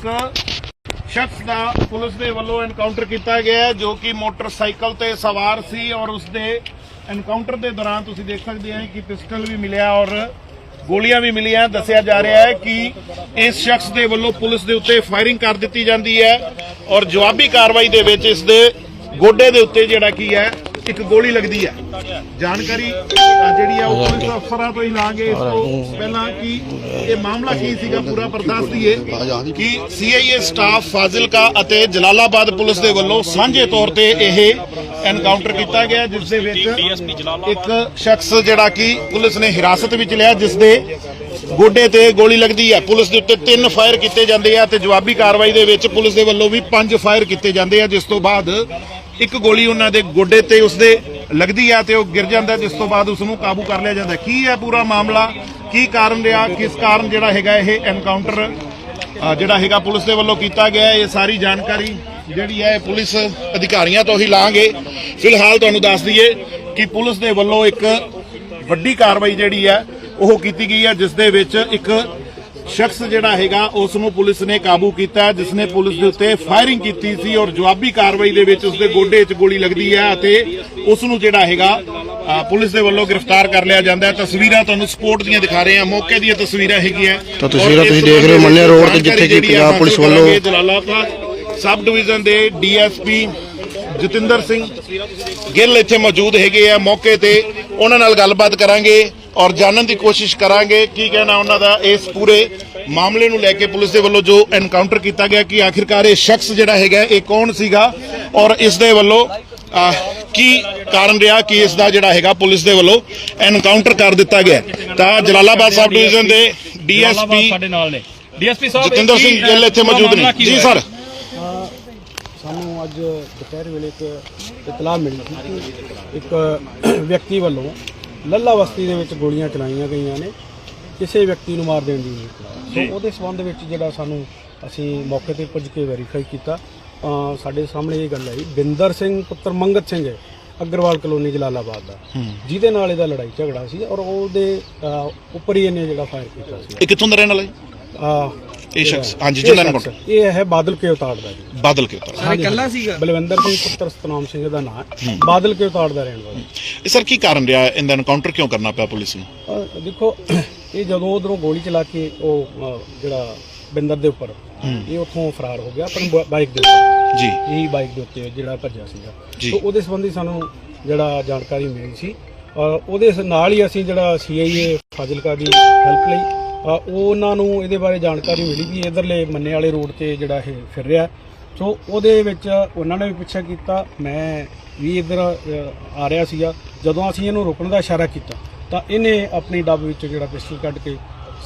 ਸ਼ਖਸ ਦਾ ਪੁਲਿਸ ਦੇ ਵੱਲੋਂ ਐਨਕਾਊਂਟਰ ਕੀਤਾ ਗਿਆ ਹੈ, ਜੋ ਕਿ ਮੋਟਰਸਾਈਕਲ ਤੇ ਸਵਾਰ ਸੀ ਔਰ ਉਸ ਦੇ ਐਨਕਾਊਂਟਰ ਦੇ ਦੌਰਾਨ ਤੁਸੀਂ ਦੇਖ ਸਕਦੇ ਹੋ ਕਿ ਪਿਸਟਲ ਵੀ ਮਿਲਿਆ ਔਰ ਗੋਲੀਆਂ ਵੀ ਮਿਲੀਆਂ। ਦੱਸਿਆ ਜਾ ਰਿਹਾ ਹੈ ਕਿ ਇਸ ਸ਼ਖਸ ਦੇ ਵੱਲੋਂ ਪੁਲਿਸ ਦੇ ਉੱਤੇ ਫਾਇਰਿੰਗ ਕਰ ਦਿੱਤੀ ਜਾਂਦੀ ਹੈ ਔਰ ਜਵਾਬੀ ਕਾਰਵਾਈ ਦੇ ਵਿੱਚ ਇਸ ਦੇ ਗੋਡੇ ਦੇ ਉੱਤੇ ਜਿਹੜਾ ਕੀ ਹੈ, ਇੱਕ ਗੋਲੀ ਲੱਗਦੀ ਹੈ। ਜਾਣਕਾਰੀ ਜਿਹੜੀ ਆ ਉਹ ਪੁਲਿਸ ਅਫਸਰਾਂ ਤੋਂ ਹੀ ਲਾਂਗੇ ਇਸ ਤੋਂ ਪਹਿਲਾਂ ਕਿ ਇਹ ਮਾਮਲਾ ਕੀ ਸੀਗਾ ਪੂਰਾ ਬਰਦਾਸ਼ਤ ਦੀਏ ਕਿ ਸੀਆਈਏ ਸਟਾਫ ਫਾਜ਼ਿਲਕਾ ਅਤੇ ਜਲਾਲਾਬਾਦ ਪੁਲਿਸ ਦੇ ਵੱਲੋਂ ਸਾਂਝੇ ਤੌਰ ਤੇ ਇਹ ਐਨਕਾਊਂਟਰ ਕੀਤਾ ਗਿਆ ਜਿਸ ਦੇ ਵਿੱਚ ਇੱਕ ਸ਼ਖਸ ਜਿਹੜਾ ਕਿ ਪੁਲਿਸ ਨੇ ਹਿਰਾਸਤ ਵਿੱਚ ਲਿਆ ਜਿਸ ਦੇ ਗੋਡੇ ਤੇ ਗੋਲੀ ਲੱਗਦੀ ਹੈ। ਪੁਲਿਸ ਦੇ ਉੱਤੇ ਤਿੰਨ ਫਾਇਰ ਕੀਤੇ ਜਾਂਦੇ ਆ ਤੇ ਜਵਾਬੀ ਕਾਰਵਾਈ ਦੇ ਵਿੱਚ ਪੁਲਿਸ ਦੇ ਵੱਲੋਂ ਵੀ ਪੰਜ ਫਾਇਰ ਕੀਤੇ ਜਾਂਦੇ ਆ ਜਿਸ ਤੋਂ ਬਾਅਦ ਇੱਕ ਗੋਲੀ ਉਹਨਾਂ ਦੇ ਗੋਡੇ ਤੇ ਉਸਦੇ ਲੱਗਦੀ ਹੈ ਤੇ ਉਹ ਗਿਰ ਜਾਂਦਾ ਜਿਸ ਤੋਂ ਬਾਅਦ ਉਸ ਨੂੰ ਕਾਬੂ ਕਰ ਲਿਆ ਜਾਂਦਾ। ਕੀ ਹੈ ਪੂਰਾ ਮਾਮਲਾ? ਕੀ ਕਾਰਨ ਰਿਹਾ? ਕਿਸ ਕਾਰਨ ਜਿਹੜਾ ਹੈਗਾ ਇਹ ਐਨਕਾਊਂਟਰ ਜਿਹੜਾ ਹੈਗਾ ਪੁਲਿਸ ਦੇ ਵੱਲੋਂ ਕੀਤਾ ਗਿਆ? ਇਹ ਸਾਰੀ ਜਾਣਕਾਰੀ ਜਿਹੜੀ ਹੈ ਇਹ ਪੁਲਿਸ ਅਧਿਕਾਰੀਆਂ ਤੋਂ ਹੀ ਲਾਂਗੇ। ਫਿਲਹਾਲ ਤੁਹਾਨੂੰ ਦੱਸ ਦਈਏ ਕਿ ਪੁਲਿਸ ਦੇ ਵੱਲੋਂ ਇੱਕ ਵੱਡੀ ਕਾਰਵਾਈ ਜਿਹੜੀ ਹੈ, ਉਹ ਕੀਤੀ ਗਈ ਹੈ, ਜਿਸ ਦੇ ਵਿੱਚ ਇੱਕ ਸ਼ਖਸ ਜਿਹੜਾ ਹੈਗਾ ਉਸ ਨੂੰ ਪੁਲਿਸ ਨੇ ਕਾਬੂ ਕੀਤਾ ਜਿਸ ਨੇ ਪੁਲਿਸ ਦੇ ਉੱਤੇ ਫਾਇਰਿੰਗ ਕੀਤੀ ਸੀ ਔਰ ਜਵਾਬੀ ਕਾਰਵਾਈ ਦੇ ਵਿੱਚ ਉਸ ਦੇ ਗੋਡੇ 'ਚ ਗੋਲੀ ਲੱਗਦੀ ਹੈ ਅਤੇ ਉਸ ਨੂੰ ਜਿਹੜਾ ਹੈਗਾ ਪੁਲਿਸ ਦੇ ਵੱਲੋਂ ਗ੍ਰਿਫਤਾਰ ਕਰ ਲਿਆ ਜਾਂਦਾ ਹੈ। ਤਸਵੀਰਾਂ ਤੁਹਾਨੂੰ ਸਪੋਰਟ ਦੀਆਂ ਦਿਖਾ ਰਹੇ ਹਾਂ। ਮੌਕੇ ਦੀਆਂ ਤਸਵੀਰਾਂ ਹੈਗੀਆਂ। ਤਾਂ ਤਸਵੀਰਾਂ ਤੁਸੀਂ ਦੇਖ ਰਹੇ ਹੋ ਮੰਨਿਆ ਰੋਡ ਤੇ ਜਿੱਥੇ ਕਿ ਪੰਜਾਬ ਪੁਲਿਸ ਵੱਲੋਂ। ਜਲਾਲਾਬਾਦ ਸਬ ਡਿਵੀਜ਼ਨ ਦੇ ਡੀਐਸਪੀ ਜਤਿੰਦਰ ਸਿੰਘ ਗਿੱਲ ਇੱਥੇ ਮੌਜੂਦ ਹੈਗੇ ਆ। ਮੌਕੇ ਤੇ ਉਹਨਾਂ ਨਾਲ ਗੱਲਬਾਤ ਕਰਾਂਗੇ। ਔਰ ਜਾਣਨ ਦੀ ਕੋਸ਼ਿਸ਼ ਕਰਾਂਗੇ ਕੀ ਕਹਿਣਾ ਉਹਨਾਂ ਦਾ ਇਸ ਪੂਰੇ ਮਾਮਲੇ ਨੂੰ ਲੈ ਕੇ ਪੁਲਿਸ ਦੇ ਵੱਲੋਂ ਜੋ ਐਨਕਾਊਂਟਰ ਕੀਤਾ ਗਿਆ ਕਿ ਆਖਿਰਕਾਰ ਇਹ ਸ਼ਖਸ ਜਿਹੜਾ ਹੈਗਾ ਇਹ ਕੌਣ ਸੀਗਾ ਔਰ ਇਸ ਦੇ ਵੱਲੋਂ ਕੀ ਕਾਰਨ ਰਿਹਾ ਕਿ ਇਸ ਦਾ ਜਿਹੜਾ ਹੈਗਾ ਪੁਲਿਸ ਦੇ ਵੱਲੋਂ ਐਨਕਾਊਂਟਰ ਕਰ ਦਿੱਤਾ ਗਿਆ। ਤਾਂ ਜਲਾਲਾਬਾਦ ਸਬ ਡਿਵੀਜ਼ਨ ਦੇ ਡੀਐਸਪੀ ਸਾਡੇ ਨਾਲ ਨੇ। ਡੀਐਸਪੀ ਸਾਹਿਬ ਜਤਿੰਦਰ ਸਿੰਘ ਗਿੱਲ ਇੱਥੇ ਮੌਜੂਦ ਨੇ। ਜੀ? ਸਰ। ਸਾਨੂੰ ਅੱਜ ਦੁਪਹਿਰ ਵੇਲੇ ਇੱਕ ਇਤਲਾਹ ਮਿਲੀ ਸੀ ਇੱਕ ਵਿਅਕਤੀ ਵੱਲੋਂ ਲੱਲਾ ਬਸਤੀ ਦੇ ਵਿੱਚ ਗੋਲੀਆਂ ਚਲਾਈਆਂ ਗਈਆਂ ਨੇ ਕਿਸੇ ਵਿਅਕਤੀ ਨੂੰ ਮਾਰ ਦੇਣ ਦੀ ਸੋ ਉਹਦੇ ਸਬੰਧ ਵਿੱਚ ਜਿਹੜਾ ਸਾਨੂੰ ਅਸੀਂ ਮੌਕੇ ਤੇ ਪੁੱਜ ਕੇ ਵੈਰੀਫਾਈ ਕੀਤਾ ਤਾਂ ਸਾਡੇ ਸਾਹਮਣੇ ਇਹ ਗੱਲ ਆਈ ਬਿੰਦਰ ਸਿੰਘ ਪੁੱਤਰ ਮੰਗਤ ਸਿੰਘ ਹੈ ਅਗਰਵਾਲ ਕਲੋਨੀ ਜਲਾਲਾਬਾਦ ਦਾ। ਜਿਹਦੇ ਨਾਲ ਇਹਦਾ ਲੜਾਈ ਝਗੜਾ ਸੀ ਔਰ ਉਹਦੇ ਅਹ, ਉੱਪਰ ਹੀ ਇਹਨੇ ਜਿਹੜਾ ਫਾਇਰ ਕੀਤਾ ਸੀ। ਇਹ ਕਿੱਥੋਂ ਦਾ ਰਹਿਣ ਵਾਲਾ ਜੀ? ਅਹ, ਇਹ ਸ਼ਖਸ ਹਾਂਜੀ ਇਹ ਜਿੰਨਾ ਸ਼ਖਸ, ਐਨਕਾਊਂਟਰ ਇਹ ਹੈ ਬਾਦਲ ਕੇ ਉਤਾੜ ਦਾ ਜੀ। ਬਾਦਲ ਕੇ ਉਤਰ ਸਾਰੇ ਇਕੱਲਾ ਸੀਗਾ? ਬਲਵਿੰਦਰ ਸਿੰਘ ਪੁੱਤਰ ਸਤਨਾਮ ਸਿੰਘ ਦਾ ਨਾਮ ਹੈ। ਬਾਦਲ ਕੇ ਉਤਾੜ ਦਾ ਰਹਿਣ ਵਾਲਾ। ਇਹ ਸਰ ਕੀ ਕਾਰਨ ਰਿਹਾ ਇਹਦਾ ਐਨਕਾਊਂਟਰ ਕਿਉਂ ਕਰਨਾ ਪਿਆ ਪੁਲਿਸ ਨੂੰ? ਅਹ ਦੇਖੋ ਇਹ ਜਦੋਂ ਉਧਰੋਂ ਗੋਲੀ ਚਲਾ ਕੇ ਉਹ ਅਹ, ਜਿਹੜਾ ਬਿੰਦਰ ਦੇ ਉੱਪਰ ਇਹ ਉੱਥੋਂ ਫਰਾਰ ਹੋ ਗਿਆ ਆਪਣੀ ਬ- ਬਾਈਕ ਦੇ ਉੱਤੇ। ਜੀ। ਇਹੀ ਬਾਈਕ ਦੇ ਉੱਤੇ ਜਿਹੜਾ ਭੱਜਿਆ ਸੀਗਾ। ਜੀ। ਸੋ ਉਹਦੇ ਸੰਬੰਧੀ ਸਾਨੂੰ ਜਿਹੜਾ ਜਾਣਕਾਰੀ ਮਿਲੀ ਸੀ। ਔਰ ਉਹਦੇ ਨਾਲ ਹੀ ਅਸੀਂ ਜਿਹੜਾ ਸੀਆਈਏ ਫਾਜ਼ਿਲਕਾ ਦੀ ਹੈਲਪ ਲਈ ਉਹਨਾਂ ਨੂੰ ਇਹਦੇ ਬਾਰੇ ਜਾਣਕਾਰੀ ਮਿਲੀ ਕਿ ਇਧਰਲੇ ਮੰਨੇ ਵਾਲੇ ਰੋਡ ਤੇ ਜਿਹੜਾ ਇਹ ਫਿਰ ਰਿਹਾ। ਸੋ ਉਹਦੇ ਵਿੱਚ ਉਹਨਾਂ ਨੇ ਵੀ ਪਿੱਛਾ ਕੀਤਾ। ਮੈਂ ਵੀ ਇਧਰ ਆ ਰਿਹਾ ਸੀਗਾ। ਜਦੋਂ ਅਸੀਂ ਇਹਨੂੰ ਰੋਕਣ ਦਾ ਇਸ਼ਾਰਾ ਕੀਤਾ ਤਾਂ ਇਹਨੇ ਆਪਣੀ ਡੱਬ ਵਿੱਚ ਜਿਹੜਾ ਪਿਸਟਲ ਕੱਢ ਕੇ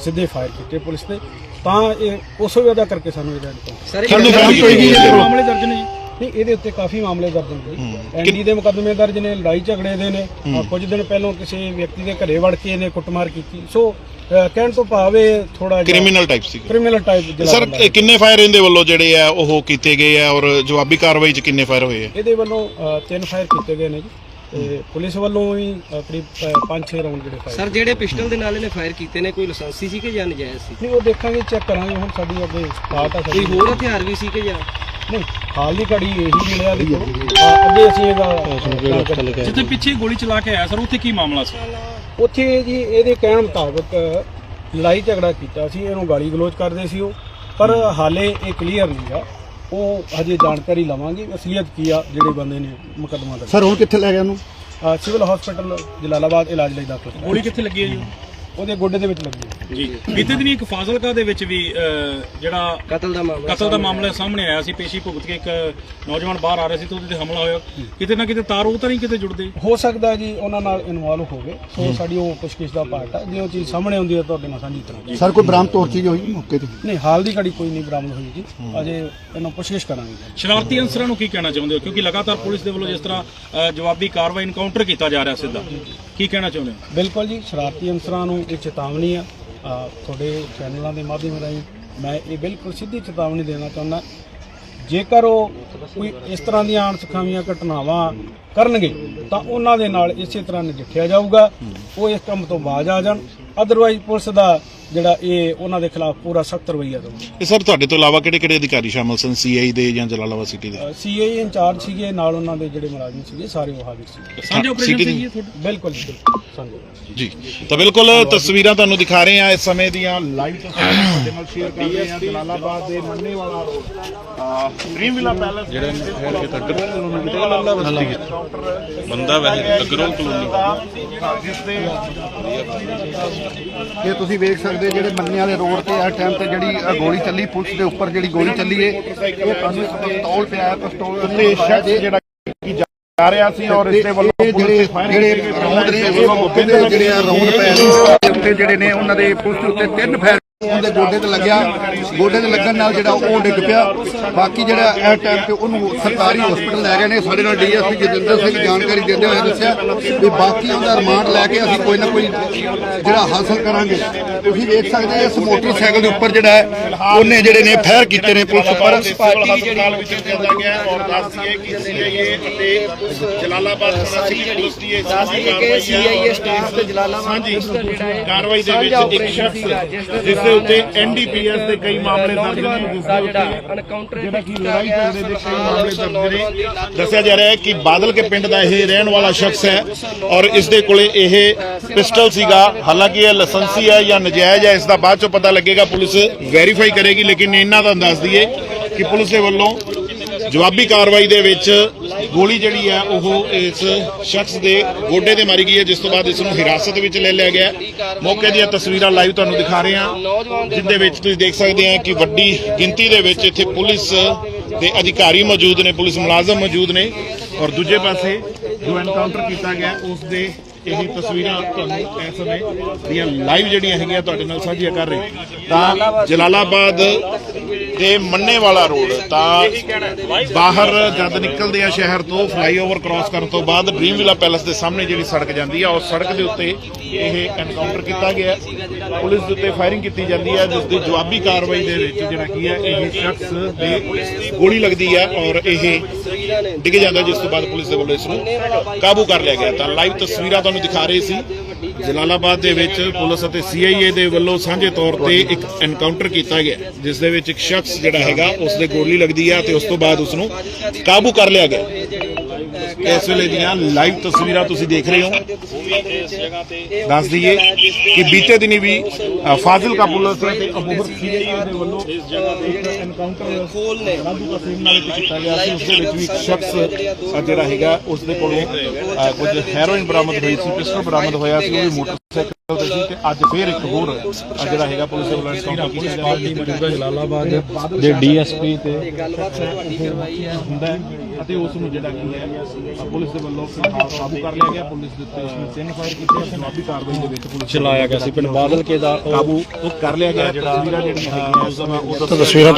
ਸਿੱਧੇ ਫਾਇਰ ਕੀਤੇ ਪੁਲਿਸ ਤੇ। ਤਾਂ ਇਹ ਉਸ ਵਜ੍ਹਾ ਕਰਕੇ ਸਾਨੂੰ ਇਹਦਾ ਨਹੀਂ ਹੈ ਮਾਮਲੇ ਦਰਜ ਨੇ ਜੀ? ਨਹੀਂ ਇਹਦੇ ਉੱਤੇ ਕਾਫੀ ਮਾਮਲੇ ਦਰਜ ਨੇ ਐਨਡੀ ਦੇ ਮੁਕੱਦਮੇ ਦਰਜ ਨੇ ਲੜਾਈ ਝਗੜੇ ਦੇ ਨੇ ਕੁਝ ਦਿਨ ਪਹਿਲਾਂ ਕਿਸੇ ਵਿਅਕਤੀ ਦੇ ਘਰੇ ਵੜ ਕੇ ਇਹਨੇ ਕੁੱਟਮਾਰ ਕੀਤੀ। ਸੋ ਕਹਿਣ ਤੋਂ ਭਾਵੇਂ ਥੋੜਾ ਕ੍ਰਿਮੀਨਲ ਟਾਈਪ ਸੀ ਕ੍ਰਿਮੀਨਲ ਟਾਈਪ ਸਰ ਕਿੰਨੇ ਫਾਇਰ ਇਹਦੇ ਵੱਲੋਂ ਜਿਹੜੇ ਆ ਉਹ ਕੀਤੇ ਗਏ ਆ ਔਰ ਜਵਾਬੀ ਕਾਰਵਾਈ 'ਚ ਕਿੰਨੇ ਫਾਇਰ ਹੋਏ ਆ? ਇਹਦੇ ਵੱਲੋਂ ਤਿੰਨ ਫਾਇਰ ਕੀਤੇ ਗਏ ਨੇ ਜੀ। ਤੇ ਪੁਲਿਸ ਵੱਲੋਂ ਵੀ ਕਰੀਬ 5-6 ਰਾਉਂਡ ਜਿਹੜੇ ਫਾਇਰ ਸਰ ਜਿਹੜੇ ਪਿਸਟਲ ਦੇ ਨਾਲ ਇਹਨੇ ਫਾਇਰ ਕੀਤੇ ਨੇ ਕੋਈ ਲਾਇਸੈਂਸੀ ਸੀ ਕਿ ਜਾਂ ਨਜਾਇਜ਼ ਸੀ? ਨਹੀਂ ਉਹ ਦੇਖਾਂਗੇ ਚੈੱਕ ਕਰਾਂਗੇ ਹੁਣ ਸਾਡੀ ਅੱਗੇ ਸਟਾਰਟ ਆ ਕੋਈ ਹੋਰ ਹਥਿਆਰ ਵੀ ਸੀ ਕਿ ਜਾਂ? ਨਹੀਂ ਹਾਲ ਦੀ ਘੜੀ ਇਹੀ ਮਿਲਿਆ ਅਹ, ਅੱਗੇ ਅਸੀਂ ਇਹਦਾ ਜਿੱਥੇ ਪਿੱਛੇ ਗੋਲੀ ਚਲਾ ਕੇ ਆਇਆ ਸਰ ਉੱਥੇ ਕੀ ਮਾਮਲਾ ਸੀ? ਉੱਥੇ ਜੀ ਇਹਦੇ ਕਹਿਣ ਮੁਤਾਬਕ ਲੜਾਈ ਝਗੜਾ ਕੀਤਾ ਸੀ ਇਹਨੂੰ ਗਾਲੀ ਗਲੋਚ ਕਰਦੇ ਸੀ ਉਹ। ਪਰ ਹਾਲੇ ਇਹ ਕਲੀਅਰ ਨਹੀਂ ਆ। ਉਹ ਹਜੇ ਜਾਣਕਾਰੀ ਲਵਾਂਗੇ ਅਸਲੀਅਤ ਕੀ ਆ ਜਿਹੜੇ ਬੰਦੇ ਨੇ ਮੁਕੱਦਮਾ ਦਰਜ ਸਰ ਹੁਣ ਕਿੱਥੇ ਲੈ ਗਿਆ ਉਹਨੂੰ? ਸਿਵਲ ਹਸਪੀਟਲ ਜਲਾਲਾਬਾਦ ਇਲਾਜ ਲਈ ਦਾਖਲ। ਗੋਲੀ ਕਿੱਥੇ ਲੱਗੀ ਹੈ ਜੀ ਉਹਦੇ ਗੋਡੇ ਦੇ ਵਿੱਚ ਲੱਗੀ ਜੀ। ਬੀਤੇ ਦਿਨੀ ਇੱਕ ਫਾਜ਼ਿਲਕਾ ਦੇ ਵਿੱਚ ਵੀ ਅਹ, ਜਿਹੜਾ ਕਤਲ ਦਾ ਮਾਮਲਾ ਕਤਲ ਦਾ ਮਾਮਲਾ ਸਾਹਮਣੇ ਆਇਆ ਸੀ। ਪੇਸ਼ੀ ਭੁਗਤ ਕੇ ਇੱਕ ਨੌਜਵਾਨ ਬਾਹਰ ਆ ਰਿਹਾ ਸੀ ਤੇ ਉਹਦੇ ਤੇ ਹਮਲਾ ਹੋਇਆ। ਕਿਤੇ ਨਾ ਕਿਤੇ ਤਾਰ ਉਹ ਤਾਂ ਨਹੀਂ ਕਿਤੇ ਜੁੜਦੇ। ਹੋ ਸਕਦਾ ਜੀ ਉਹਨਾਂ ਨਾਲ ਇਨਵੋਲਵ ਹੋ ਗਏ ਸੋ ਸਾਡੀ ਉਹ ਪੁੱਛਗਿੱਛ ਦਾ ਪਾਰਟ ਆ। ਜੇ ਉਹ ਚੀਜ਼ ਸਾਹਮਣੇ ਆਉਂਦੀ ਹੈ ਤੁਹਾਡੇ ਨਾਲ ਸਾਂਝੀ ਕਰਾਂਗੇ। ਸਰ ਕੋਈ ਬਰਾਮਦ ਤੋਰ ਚੀਜ਼ ਹੋਈ ਮੌਕੇ ਤੇ? ਨਹੀਂ ਹਾਲ ਦੀ ਘੜੀ ਕੋਈ ਨਹੀਂ ਬਰਾਮਦ ਹੋਈ ਜੀ। ਅਜੇ ਇਹਨੂੰ ਪੁੱਛਗਿੱਛ ਕਰਾਂਗੇ ਸ਼ਰਾਰਤੀ ਅਨਸਰਾਂ ਨੂੰ ਕੀ ਕਹਿਣਾ ਚਾਹੁੰਦੇ ਹੋ? ਕਿਉਂਕਿ ਲਗਾਤਾਰ ਪੁਲਿਸ ਦੇ ਵੱਲੋਂ ਜਿਸ ਤਰ੍ਹਾਂ ਅਹ, ਜਵਾਬੀ ਕਾਰਵਾਈ ਇਨਕਾਊਂਟਰ ਕੀਤਾ ਜਾ ਰਿਹਾ ਸਿੱਧਾ। ਕੀ ਕਹਿਣਾ ਚਾਹੁੰਦੇ ਹੋ? ਬਿਲਕੁਲ ਜੀ ਸ਼ਰਾਰਤੀ ਅਨਸਰਾਂ ਨੂੰ ਇਹ ਚੇਤਾਵਨੀ ਆ ਤੁਹਾਡੇ ਚੈਨਲਾਂ ਦੇ ਮਾਧਿਅਮ ਰਾਹੀਂ ਮੈਂ ਇਹ ਬਿਲਕੁਲ ਸਿੱਧੀ ਚੇਤਾਵਨੀ ਦੇਣਾ ਚਾਹੁੰਦਾ। ਜੇਕਰ ਉਹ ਕੋਈ ਇਸ ਤਰ੍ਹਾਂ ਦੀਆਂ ਅਣਸੁਖਾਵੀਆਂ ਘਟਨਾਵਾਂ ਕਰਨਗੇ, ਤਾਂ ਉਹਨਾਂ ਦੇ ਨਾਲ ਇਸੇ ਤਰ੍ਹਾਂ ਨਜਿੱਠਿਆ ਜਾਊਗਾ। ਉਹ ਇਸ ਕੰਮ ਤੋਂ ਬਾਜ਼ ਆ ਜਾਣ। ਅਦਰਵਾਈਜ਼ ਪੁਲਿਸ ਦਾ ਜਿਹੜਾ ਇਹ ਉਹਨਾਂ ਦੇ ਖਿਲਾਫ ਪੂਰਾ ਸਖਤ ਰਵੱਈਆ ਦਊਗਾ ਇਹ ਸਰ ਤੁਹਾਡੇ ਤੋਂ ਇਲਾਵਾ ਕਿਹੜੇ ਕਿਹੜੇ ਅਧਿਕਾਰੀ ਸ਼ਾਮਲ ਸਨ? ਸੀਆਈ ਦੇ ਜਾਂ ਜਲਾਲਾਬਾਦ ਸਿਟੀ ਦੇ? ਸੀਆਈ ਇੰਚਾਰਜ ਸੀਗੇ ਨਾਲ ਉਹਨਾਂ ਦੇ ਜਿਹੜੇ ਮੁਲਾਜ਼ਮ ਸੀਗੇ ਸਾਰੇ ਉਹ ਹਾਜ਼ਰ ਸੀ ਸਾਂਝਾ ਆਪਰੇਸ਼ਨ ਸੀਗੀ ਸੀ ਤੁਹਾਡਾ? ਬਿਲਕੁਲ ਬਿਲਕੁਲ ਸਾਂਝੇ। ਜੀ। ਤਾਂ ਬਿਲਕੁਲ ਤਸਵੀਰਾਂ ਤੁਹਾਨੂੰ ਦਿਖਾ ਰਹੇ ਆ ਇਸ ਸਮੇਂ ਦੀਆਂ ਲਾਈਵ ਤਸਵੀਰਾਂ ਤੁਹਾਡੇ ਨਾਲ ਸ਼ੇਅਰ ਕਰ ਰਹੇ ਹਾਂ ਜਲਾਲਾਬਾਦ ਦੇ ਮੰਨੇ ਵਾਲਾ ਡ੍ਰੀਮ ਵਿਲਾ ਪੈਲੇਸ ਜਿਹੜੇ ਫੇਰ ਕੇ ਤੱਕ ਬੰਦਾ ਵੈਸੇ ਅਗਰੋਂ ਕਲੋਨੀ ਜਿਸ ਦੇ ਇਹ ਤੁਸੀਂ ਵੇਖ ਸਕਦੇ ਜਿਹੜੇ ਮੰਨੇ ਵਾਲੇ ਰੋਡ ਤੇ ਆ ਟਾਈਮ ਤੇ ਜਿਹੜੀ ਗੋਲੀ ਚੱਲੀ ਪੁਲਿਸ ਦੇ ਉੱਪਰ ਜਿਹੜੀ ਗੋਲੀ ਚੱਲੀ ਏ ਇਹ ਤੁਹਾਨੂੰ ਇੱਕ ਪਿਸਤੌਲ ਪਿਆ ਹੈ ਪਿਸਤੌਲ ਤੇ ਜਿਹੜਾ ਕਿ ਜਾ ਰਿਹਾ ਸੀ ਔਰ ਇਸ ਦੇ ਵੱਲੋਂ ਜਿਹੜੇ ਜਿਹੜੇ। ਰੌਂਦ ਨੇ ਜਿਹੜੇ ਆ ਰੌਂਦ ਪੈ ਨੇ ਉੱਤੇ ਜਿਹੜੇ ਨੇ ਉਹਨਾਂ ਦੇ ਪੁਲਿਸ ਉੱਤੇ ਤਿੰਨ ਫਾਇਰ ਉਹਦੇ ਗੋਡੇ ਤੇ ਲੱਗਿਆ ਗੋਡੇ ਤੇ ਲੱਗਣ ਨਾਲ ਜਿਹੜਾ ਉਹ ਡਿੱਗ ਪਿਆ। ਬਾਕੀ ਜਿਹੜਾ ਇਹ ਟਾਈਮ ਤੇ ਉਹਨੂੰ ਸਰਕਾਰੀ ਹਸਪੀਟਲ ਲੈ ਗਏ ਨੇ। ਸਾਡੇ ਨਾਲ ਡੀਐਸਪੀ ਜਤਿੰਦਰ ਸਿੰਘ ਜਾਣਕਾਰੀ ਦਿੰਦੇ ਹੋਏ ਦੱਸਿਆ ਵੀ ਬਾਕੀ ਉਹਦਾ ਰਿਮਾਂਡ ਲੈ ਕੇ ਅਸੀਂ ਕੋਈ ਨਾ ਕੋਈ ਜਿਹੜਾ ਹਾਸਲ ਕਰਾਂਗੇ। ਤੁਸੀਂ ਵੇਖ ਸਕਦੇ ਹੋ ਇਸ ਮੋਟਰਸਾਈਕਲ ਦੇ ਉੱਪਰ ਜਿਹੜਾ ਹੈ ਉਹਨੇ ਜਿਹੜੇ ਨੇ ਫਾਇਰ ਕੀਤੇ ਨੇ ਪੁਲਿਸ ਉੱਪਰ ਹਸਪਤਾਲ ਵਿੱਚ ਲਿਆਂਦਾ ਗਿਆ ਹੈ ਔਰ ਦੱਸ ਦਈਏ ਕਿ ਸੀਆਈਏ ਅਤੇ ਜਲਾਲਾਬਾਦ ਥਾਣਾ ਸਿਟੀ ਪੁਲਿਸ ਦੀ ਇਹ ਸਾਂਝੀ ਕਾਰਵਾਈ ਸੀਆਈਏ ਸਟਾਫ ਤੇ ਜਲਾਲਾਬਾਦ ਸਾਂਝੀ ਪੁਲਿਸ ਦਾ ਜਿਹੜਾ ਹੈ ਕਾਰਵਾਈ ਦੇ ਸਾਂਝਾ ਵਿੱਚ ਇੱਕ ਸ਼ਖਸ ਜਿਸ ਦੇ ਉੱਤੇ ਐਨਡੀਪੀਐਸ ਦੇ ਕਈ ਮਾਮਲੇ ਦਰਜ ਨੇ ਜਿਸ ਦਾ ਉੱਤੇ ਜਿਹੜਾ ਕਿ ਲੜਾਈ ਝਗੜੇ ਦੇ ਕਈ ਮਾਮਲੇ ਦਰਜ ਨੇ। ਦੱਸਿਆ ਜਾ ਰਿਹਾ ਹੈ ਕਿ ਬਾਦਲ ਕੇ ਪਿੰਡ ਦਾ ਇਹ ਰਹਿਣ ਵਾਲਾ ਸ਼ਖਸ ਹੈ ਔਰ ਇਸ ਦੇ ਕੋਲੇ ਇਹ ਪਿਸਟਲ ਸੀਗਾ। ਹਾਲਾਂਕਿ ਇਹ ਲਾਇਸੈਂਸੀ ਹੈ ਜਾਂ ਨਜਾਇਜ਼ ਹੈ ਇਸ ਦਾ ਬਾਅਦ ਚੋਂ ਪਤਾ ਲੱਗੇਗਾ। ਪੁਲਿਸ ਵੈਰੀਫਾਈ ਕਰੇਗੀ ਲੇਕਿਨ ਇਹਨਾਂ ਦਾ ਦੱਸ ਦਈਏ ਕਿ ਪੁਲਿਸ ਦੇ ਵੱਲੋਂ ਜਵਾਬੀ ਕਾਰਵਾਈ ਦੇ ਵਿੱਚ ਗੋਲੀ ਜਿਹੜੀ ਹੈ ਉਹ ਇਸ ਸ਼ਖਸ ਦੇ ਗੋਡੇ ਤੇ ਮਾਰੀ ਗਈ ਹੈ, ਜਿਸ ਤੋਂ ਬਾਅਦ ਇਸ ਨੂੰ ਹਿਰਾਸਤ ਵਿੱਚ ਲੈ ਲਿਆ ਗਿਆ ਮੌਕੇ ਦੀਆਂ ਤਸਵੀਰਾਂ ਲਾਈਵ ਤੁਹਾਨੂੰ ਦਿਖਾ ਰਹੇ ਹਾਂ, ਜਿੰਦੇ ਵਿੱਚ ਤੁਸੀਂ ਦੇਖ ਸਕਦੇ ਆ ਕਿ ਵੱਡੀ ਗਿਣਤੀ ਦੇ ਵਿੱਚ ਇੱਥੇ ਪੁਲਿਸ ਦੇ ਅਧਿਕਾਰੀ ਮੌਜੂਦ ਨੇ, ਪੁਲਿਸ ਮੁਲਾਜ਼ਮ ਮੌਜੂਦ ਨੇ। ਔਰ ਦੂਜੇ ਪਾਸੇ ਜੋ ਐਨਕਾਊਂਟਰ ਕੀਤਾ ਗਿਆ ਉਸ ਦੇ ਇਹ ਤਸਵੀਰਾਂ ਤੁਹਾਨੂੰ ਇਸ ਸਮੇਂ ਦੀਆਂ ਲਾਈਵ ਜਿਹੜੀਆਂ ਹੈਗੀਆਂ ਤੁਹਾਡੇ ਨਾਲ ਸਾਂਝੀਆਂ ਕਰ ਰਹੇ ਤਾਂ ਜਲਾਲਾਬਾਦ ਦੇ ਮੰਨੇ ਵਾਲਾ ਰੋਡ ਤਾਂ ਬਾਹਰ ਜਦ ਨਿਕਲਦੇ ਆ ਸ਼ਹਿਰ ਤੋਂ ਫਲਾਈਓਵਰ ਕ੍ਰਾਸ ਕਰਨ ਤੋਂ ਬਾਅਦ ਡ੍ਰੀਮ ਵਿਲਾ ਪੈਲੇਸ ਦੇ ਸਾਹਮਣੇ ਜਿਹੜੀ ਸੜਕ ਜਾਂਦੀ ਆ, ਉਸ ਸੜਕ ਦੇ ਉੱਤੇ ਇਹ ਐਨਕਾਊਂਟਰ ਕੀਤਾ ਗਿਆ ਹੈ। ਪੁਲਿਸ ਦੇ ਉੱਤੇ ਫਾਇਰਿੰਗ ਕੀਤੀ ਜਾਂਦੀ ਹੈ ਜਿਸ ਦੀ ਜਵਾਬੀ ਕਾਰਵਾਈ ਦੇ ਵਿੱਚ ਜਿਹੜਾ ਕੀ ਹੈ ਇਹ ਸ਼ਖਸ ਦੇ ਗੋਲੀ ਲੱਗਦੀ ਹੈ ਔਰ ਇਹ ਡਿੱਗ ਜਾਂਦਾ ਜਿਸ ਤੋਂ ਬਾਅਦ ਪੁਲਿਸ ਦੇ ਵੱਲੋਂ ਇਸ ਨੂੰ ਕਾਬੂ ਕਰ ਲਿਆ ਗਿਆ ਤਾਂ ਲਾਈਵ ਤਸਵੀਰਾਂ ਤੁਹਾਨੂੰ ਦਿਖਾ ਰਹੇ ਸੀ ਜਲਾਲਾਬਾਦ ਦੇ ਵਿੱਚ ਪੁਲਿਸ ਅਤੇ ਸੀਆਈਏ ਦੇ ਵੱਲੋਂ ਸਾਂਝੇ ਤੌਰ ਤੇ ਇੱਕ ਐਨਕਾਊਂਟਰ ਕੀਤਾ ਗਿਆ, ਜਿਸ ਦੇ ਵਿੱਚ ਇੱਕ ਸ਼ਖਸ ਜਿਹੜਾ ਹੈਗਾ, ਉਸ ਦੇ ਗੋਲੀ ਲੱਗਦੀ ਆ ਤੇ ਉਸ ਤੋਂ ਬਾਅਦ ਉਸ ਨੂੰ ਕਾਬੂ ਕਰ ਲਿਆ ਗਿਆ। ਇਸ ਵੇਲੇ ਦੀਆਂ ਲਾਈਵ ਤਸਵੀਰਾਂ ਤੁਸੀਂ ਦੇਖ ਰਹੇ ਹੋ। ਦੱਸ ਦਈਏ ਕਿ ਬੀਤੇ ਦਿਨੀ ਵੀ ਫਾਜ਼ਿਲਕਾ ਪੁਲਿਸ ਤੇ ਅਬੋਹਰ ਸੀਆਈਏ ਦੇ ਵੱਲੋਂ ਇਸ ਜਗ੍ਹਾ ਤੇ ਇੱਕ ਐਨਕਾਊਂਟਰ ਖੋਲ ਨੇ ਰਾਜੂ ਤਸੀਮ ਨਾਲ ਕੀਤਾ ਗਿਆ ਸੀ। ਉਸ ਦੇ ਵਿੱਚ ਵੀ ਇੱਕ ਸ਼ਖਸ ਜਿਹੜਾ ਹੈਗਾ ਉਸ ਦੇ ਕੋਲੋਂ ਅ, ਕੁਝ ਹੈਰੋਇਨ ਬਰਾਮਦ ਹੋਈ ਸੀ ਪਿਸਟਲ ਬਰਾਮਦ ਹੋਇਆ ਸੀ ਉਹ ਵੀ ਮੋਟਰ ਸੀ ਤੇ ਅੱਜ ਫੇਰ ਇੱਕ ਹੋਰ ਅ, ਜਿਹੜਾ ਹੈਗਾ ਪੁਲਿਸ ਦੇ ਵੱਲੋਂ ਐਨਕਾਊਂਟਰ ਕੀਤਾ ਗਿਆ ਪਾਰਟੀ ਮੌਜੂਦਾ ਜਲਾਲਾਬਾਦ ਦੇ। ਡੀਐਸਪੀ ਤੇ ਗੱਲਬਾਤ ਤੁਹਾਡੀ ਕਰਵਾਈ ਹੈ। ਹੁੰਦਾ ਹੈ ਅਤੇ ਉਸ ਨੂੰ ਜਿਹੜਾ ਕੀ ਹੈ ਅ, ਪੁਲਿਸ ਦੇ ਵੱਲੋਂ ਫਿਲਹਾਲ ਕਾਬੂ ਕਰ ਲਿਆ ਗਿਆ। ਪੁਲਿਸ ਦੇ ਉੱਤੇ ਉਸ ਨੂੰ ਤਿੰਨ ਫਾਇਰ ਕੀਤੇ ਆ ਜਵਾਬੀ ਕਾਰਵਾਈ ਦੇ ਵਿੱਚ ਪੁਲਿਸ ਚਲਾਇਆ ਗਿਆ ਸੀ। ਪਿੰਡ ਬਾਦਲ ਕੇ ਦਾ ਕਾਬੂ ਕਰ ਲਿਆ ਗਿਆ। ਤਸਵੀਰਾਂ ਜਿਹੜੀਆਂ ਹੈਗੀਆਂ ਉਸ ਦਾ ਮੈਂ ਉਹ ਤਸਵੀਰਾਂ